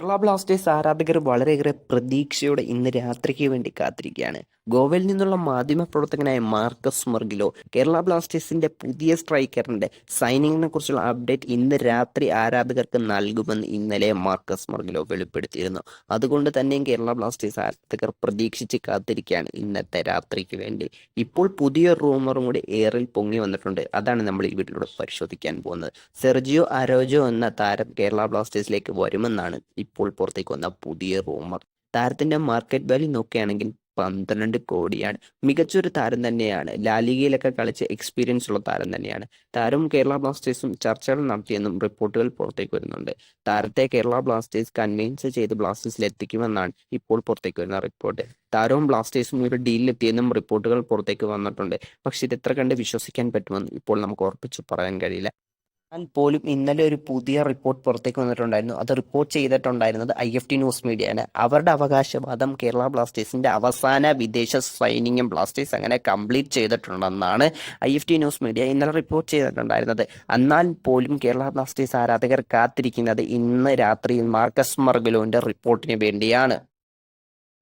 Kerala Blasters ആരാധകർ വളരെയേറെ പ്രതീക്ഷയോടെ ഇന്ന് രാത്രിക്ക് വേണ്ടി കാത്തിരിക്കുകയാണ്. ഗോവയിൽ നിന്നുള്ള മാധ്യമ പ്രവർത്തകനായ മാർക്കസ് മർഗിലോ കേരള ബ്ലാസ്റ്റേഴ്സിന്റെ പുതിയ സ്ട്രൈക്കറിന്റെ സൈനിങ്ങിനെ കുറിച്ചുള്ള അപ്ഡേറ്റ് ഇന്ന് രാത്രി ആരാധകർക്ക് നൽകുമെന്ന് ഇന്നലെ മാർക്കസ് മർഗിലോ വെളിപ്പെടുത്തിയിരുന്നു. അതുകൊണ്ട് തന്നെയും കേരള ബ്ലാസ്റ്റേഴ്സ് ആരാധകർ പ്രതീക്ഷിച്ച് കാത്തിരിക്കുകയാണ് ഇന്നത്തെ രാത്രിക്ക് വേണ്ടി. ഇപ്പോൾ പുതിയ റൂമറും കൂടി എയറിൽ പൊങ്ങി വന്നിട്ടുണ്ട്. അതാണ് നമ്മൾ ഈ വീട്ടിലൂടെ പരിശോധിക്കാൻ പോകുന്നത്. സെർജിയോ അരോജോ എന്ന താരം കേരള ബ്ലാസ്റ്റേഴ്സിലേക്ക് വരുമെന്നാണ് ഇപ്പോൾ പുറത്തേക്ക് വന്ന പുതിയ റൂമർ. താരത്തിന്റെ മാർക്കറ്റ് വാല്യൂ നോക്കുകയാണെങ്കിൽ പന്ത്രണ്ട് കോടിയാണ്. മികച്ചൊരു താരം തന്നെയാണ്. ലാലിഗയിലൊക്കെ കളിച്ച് എക്സ്പീരിയൻസ് ഉള്ള താരം തന്നെയാണ്. താരവും കേരള ബ്ലാസ്റ്റേഴ്സും ചർച്ചകൾ നടത്തിയെന്നും റിപ്പോർട്ടുകൾ പുറത്തേക്ക് വരുന്നുണ്ട്. താരത്തെ കേരള ബ്ലാസ്റ്റേഴ്സ് കൺവീൻസ് ചെയ്ത് ബ്ലാസ്റ്റേഴ്സിൽ എത്തിക്കുമെന്നാണ് ഇപ്പോൾ പുറത്തേക്ക് വരുന്ന റിപ്പോർട്ട്. താരവും ബ്ലാസ്റ്റേഴ്സും ഒരു ഡീലിലെത്തിയെന്നും റിപ്പോർട്ടുകൾ പുറത്തേക്ക് വന്നിട്ടുണ്ട്. പക്ഷെ ഇത് എത്ര കണ്ട് വിശ്വസിക്കാൻ പറ്റുമെന്ന് ഇപ്പോൾ നമുക്ക് ഉറപ്പിച്ചു പറയാൻ കഴിയില്ല. പോലും ഇന്നലെ ഒരു പുതിയ റിപ്പോർട്ട് പുറത്തേക്ക് വന്നിട്ടുണ്ടായിരുന്നു. അത് റിപ്പോർട്ട് ചെയ്തിട്ടുണ്ടായിരുന്നത് ഐ എഫ് ടി ന്യൂസ് മീഡിയയാണ് അവരുടെ അവകാശവാദം കേരള ബ്ലാസ്റ്റേഴ്സിന്റെ അവസാന വിദേശ സൈനിങ്ങും ബ്ലാസ്റ്റേഴ്സ് അങ്ങനെ complete ചെയ്തിട്ടുണ്ടെന്നാണ് I F T news media ഇന്നലെ റിപ്പോർട്ട് ചെയ്തിട്ടുണ്ടായിരുന്നത്. എന്നാൽ പോലും കേരള ബ്ലാസ്റ്റേഴ്സ് ആരാധകർ കാത്തിരിക്കുന്നത് ഇന്ന് രാത്രിയിൽ മാർക്കസ് മർഗലോന്റെ റിപ്പോർട്ടിന് വേണ്ടിയാണ്.